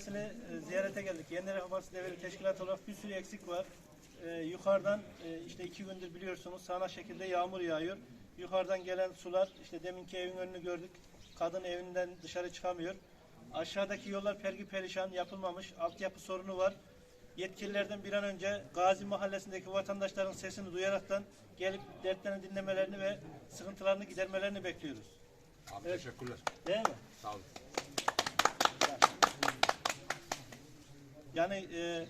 Mahallesi'ni e, ziyarete geldik. Yeni Refah Devlet Teşkilatı olarak bir sürü eksik var. E, yukarıdan e, işte iki gündür biliyorsunuz sağanak şekilde yağmur yağıyor. Yukarıdan gelen sular işte deminki evin önünü gördük. Kadın evinden dışarı çıkamıyor. Aşağıdaki yollar pergi perişan yapılmamış. Altyapı sorunu var. Yetkililerden bir an önce Gazi Mahallesi'ndeki vatandaşların sesini duyaraktan gelip dertlerini dinlemelerini ve sıkıntılarını gidermelerini bekliyoruz. Abi teşekkürler. Değil mi? Sağ olun. Yani e,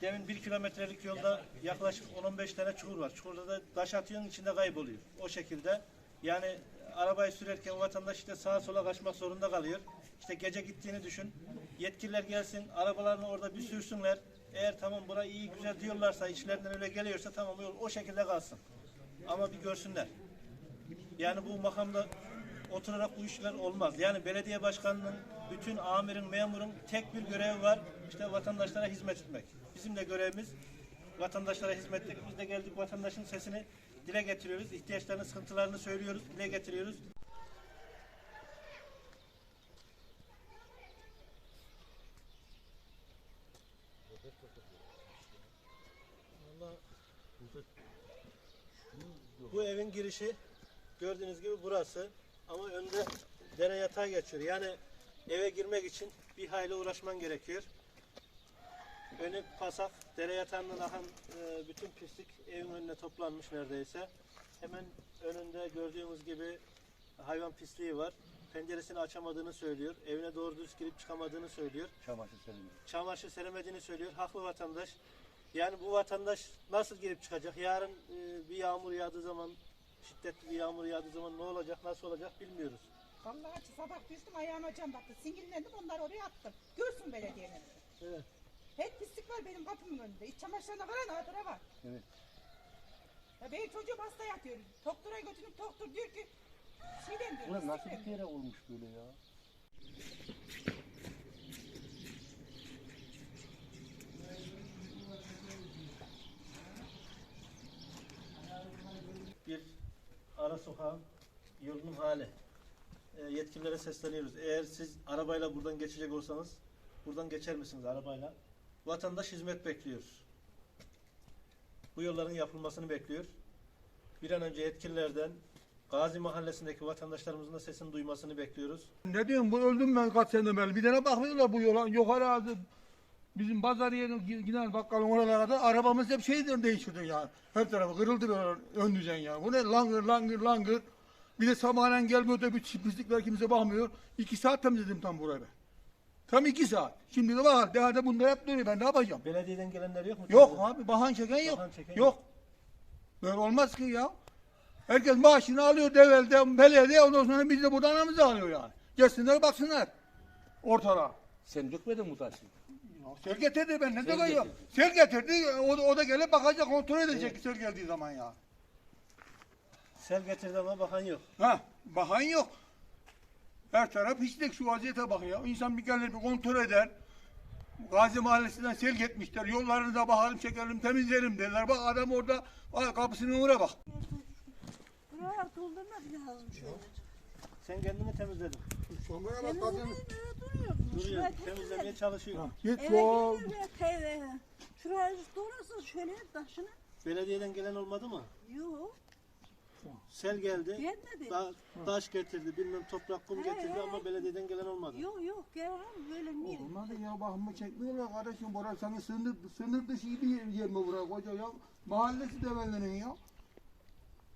demin bir kilometrelik yolda yaklaşık 10-15 tane çukur var. Çukurda da taş atıyorsun içinde kayboluyor. O şekilde yani arabayı sürerken vatandaş işte sağa sola kaçmak zorunda kalıyor. İşte gece gittiğini düşün. Yetkililer gelsin, arabalarını orada bir sürsünler. Eğer tamam burayı iyi güzel diyorlarsa, içlerinden öyle geliyorsa tamam yol o şekilde kalsın. Ama bir görsünler. Yani bu makamda oturarak bu işler olmaz. Yani belediye başkanının, bütün amirin, memurun tek bir görevi var. İşte vatandaşlara hizmet etmek. Bizim de görevimiz vatandaşlara hizmet etmek. Biz de geldik vatandaşın sesini dile getiriyoruz. İhtiyaçlarını, sıkıntılarını söylüyoruz, dile getiriyoruz. Bu evin girişi gördüğünüz gibi burası. Ama önde dere yatağı geçiyor. Yani eve girmek için bir hayli uğraşman gerekiyor. Önü pasak, dere yatağından akan e, bütün pislik evin önüne toplanmış neredeyse. Hemen önünde gördüğümüz gibi hayvan pisliği var. Penceresini açamadığını söylüyor. Evine doğru düz girip çıkamadığını söylüyor. Çamaşır serimiz. Çamaşır seremediğini söylüyor. Haklı vatandaş. Yani bu vatandaş nasıl girip çıkacak? Yarın e, bir yağmur yağdığı zaman, şiddetli bir yağmur yağdığı zaman ne olacak, nasıl olacak bilmiyoruz. Vallahi sabah düştüm ayağıma cam battı. Sinirlendim onları oraya attım. Görsün belediyenin. Evet. Hep pislik var benim kapımın önünde. İç çamaşırlarına var nadıra var. Evet. Ya benim çocuğum hasta yatıyor. Doktora götürüp doktor diyor ki şeyden diyor. Ulan nasıl bir kere olmuş böyle ya? Bir ara sokağın yolunun hali. E, yetkililere sesleniyoruz. Eğer siz arabayla buradan geçecek olsanız, buradan geçer misiniz arabayla? Vatandaş hizmet bekliyor. Bu yolların yapılmasını bekliyor. Bir an önce yetkililerden Gazi Mahallesi'ndeki vatandaşlarımızın da sesini duymasını bekliyoruz. Ne diyorsun bu öldüm ben kaç sene evvel. Bir tane bakmıyorlar bu yola. Yukarı aldı. Bizim pazar yerine gi- giden bakkalın oralara kadar arabamız hep şeyden değiştirdi ya. Her tarafı kırıldı böyle ön düzen ya. Bu ne langır langır langır. Bir de sabahleyin gelmiyor da bir pislikler kimse bakmıyor. İki saat temizledim tam burayı ben. Tam iki saat. Şimdi de bak daha da bunlar hep duruyor ben ne yapacağım? Belediyeden gelenler yok mu? Yok abi bahan çeken yok. Bahan çeken yok. Böyle olmaz ki ya. Herkes maaşını alıyor develde, belediye ondan sonra biz de buradan anamızı alıyor yani. Gelsinler baksınlar ortalığa. Sen dökmedin mi taşı? Ya Sel getirdi ben ne demek ya? Sel getirdi o, da- o da gelip bakacak kontrol edecek sel geldiği zaman ya. Sel getirdi ama bakan yok. Ha bakan yok. Her taraf pislik şu vaziyete bak ya. İnsan bir gelir bir kontrol eder. Gazi Mahallesi'nden sel gitmişler. Yollarını da bakalım çekelim temizleyelim derler. Bak adam orada ay, kapısının önüne bak. Buralar doldurmak lazım şöyle. Sen kendini temizledin. Şuraya bak duruyorsun. Duruyor, temizlemeye temizle. çalışıyor. Git Eve. Şuraya doğrasın şöyle taşını. Belediyeden gelen olmadı mı? Yok. Sel geldi. Gelmedi. Da, taş getirdi, bilmem toprak kum He, getirdi he. ama belediyeden gelen olmadı. Yok yok gelen böyle niye? Olmadı ya bakımı çekmiyorlar kardeşim. Burası sana sınır, sınır dışı bir yer, yer mi burası koca ya? Mahallesi devellerin ya.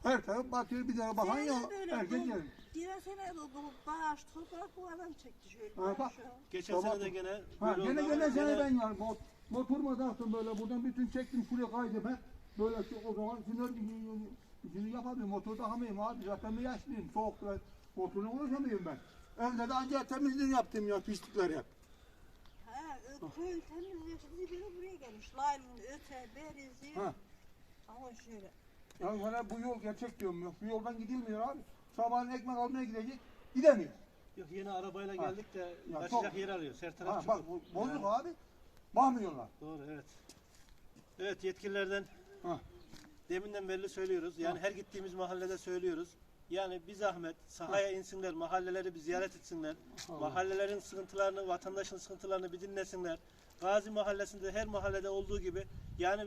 Her taraf batıyor bir tane bakan ya. Herkes yer. Diğer sene de dolu bağış toprak bu adam çekti şöyle. Ha, bak. An. Geçen Tamam. sene de gene Ha, böyle gene oldu gene sene gene- ben yani mot, motoruma taktım böyle buradan bütün çektim şuraya kaydım ben. Böyle şu, o zaman sinir şimdi yapamıyorum motor takamıyorum abi zaten ben yaşlıyım soğuk ben motorla uğraşamıyorum ben. Evde de ancak temizliğini yaptım ya pislikler hep. Ha, ö- köy temizliyor. Şimdi biri buraya gelmiş. Laylon, öte, berizi. Ha. Ama şöyle. Ya sana bu yol gerçek diyorum yok. Bu yoldan gidilmiyor abi. Sabahın ekmek almaya gidecek. Gidemiyor. Yok yeni arabayla Ha. geldik de Ya kaçacak çok- yer arıyoruz. Her taraf Ha, bak bu bozuk Yani abi. Bakmıyorlar. Doğru evet. Evet yetkililerden Ha. Deminden belli söylüyoruz. Yani her gittiğimiz mahallede söylüyoruz. Yani bir zahmet sahaya insinler, mahalleleri bir ziyaret etsinler. Mahallelerin sıkıntılarını, vatandaşın sıkıntılarını bir dinlesinler. Gazi Mahallesi'nde her mahallede olduğu gibi yani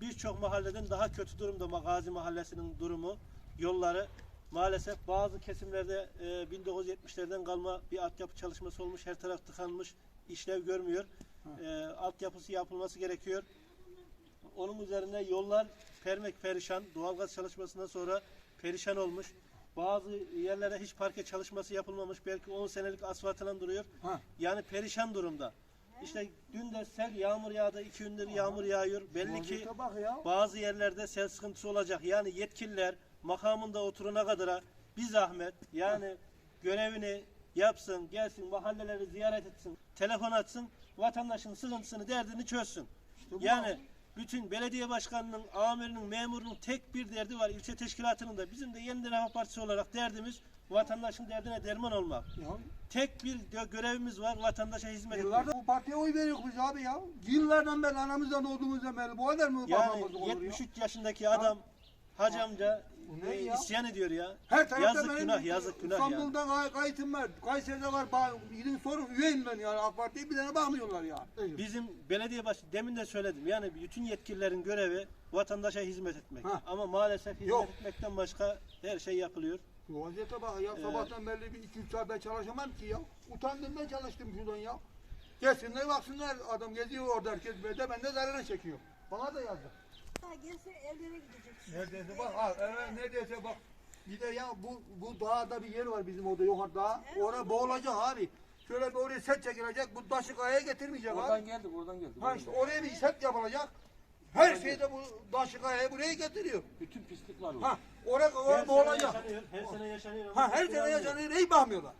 birçok mahalleden daha kötü durumda Gazi Mahallesi'nin durumu, yolları. Maalesef bazı kesimlerde e, 1970'lerden kalma bir altyapı çalışması olmuş. Her taraf tıkanmış, işlev görmüyor. E, altyapısı yapılması gerekiyor. Onun üzerine yollar permek perişan. Doğalgaz çalışmasından sonra perişan olmuş. Bazı yerlere hiç parke çalışması yapılmamış. Belki 10 senelik asfaltla duruyor. Ha. Yani perişan durumda. İşte dün de sel yağmur yağdı. iki gündür yağmur yağıyor. Belli ki ya. bazı yerlerde sel sıkıntısı olacak. Yani yetkililer makamında oturana kadar bir zahmet yani görevini yapsın, gelsin, mahalleleri ziyaret etsin, telefon açsın, vatandaşın sıkıntısını, derdini çözsün. Yani bütün belediye başkanının, amirinin, memurunun tek bir derdi var. İlçe teşkilatının da bizim de Yeniden Refah Partisi olarak derdimiz vatandaşın derdine derman olmak. Ya Tek bir gö- görevimiz var vatandaşa hizmet etmek. Yıllardır bu partiye oy veriyoruz biz abi ya. Yıllardan beri anamızdan doğduğumuzdan beri bu kadar mı Yani babamız olur ya? 73 yaşındaki adam hacı amca Bu ne e, ya? isyan ediyor ya. Her tarafta yazık benim günah, yazık günah ya. İstanbul'da kay- kayıtım var. Kayseri'de var. Ba- Gidin sorun üyeyim ben yani AK Parti'ye bir tane bakmıyorlar ya. Bizim belediye baş demin de söyledim. Yani bütün yetkililerin görevi vatandaşa hizmet etmek. Ha. Ama maalesef hizmet Yok. etmekten başka her şey yapılıyor. Şu vaziyete bak ya sabahtan beri bir iki üç saat ben çalışamam ki ya. Utandım ben çalıştım şuradan ya. Gelsinler baksınlar adam geziyor orada herkes böyle ben de zararı çekiyor. Bana da yazdı. Gelse evlere gideceksin. Neredeyse bak ha evet neredeyse bak. Bir de ya bu bu dağda bir yer var bizim orada yukarı dağ. Oraya boğulacak abi. Şöyle bir oraya set çekilecek. Bu taşı kayaya getirmeyecek abi. Oradan geldik, oradan geldik. Ha işte oraya bir set yapılacak. Her şeyde bu taşı kayayı buraya getiriyor. Bütün pislik var Ha orada. oraya Her oraya sene boğulacak. yaşanıyor. Her sene yaşanıyor. Ha her sene yaşanıyor. Hiç bakmıyorlar.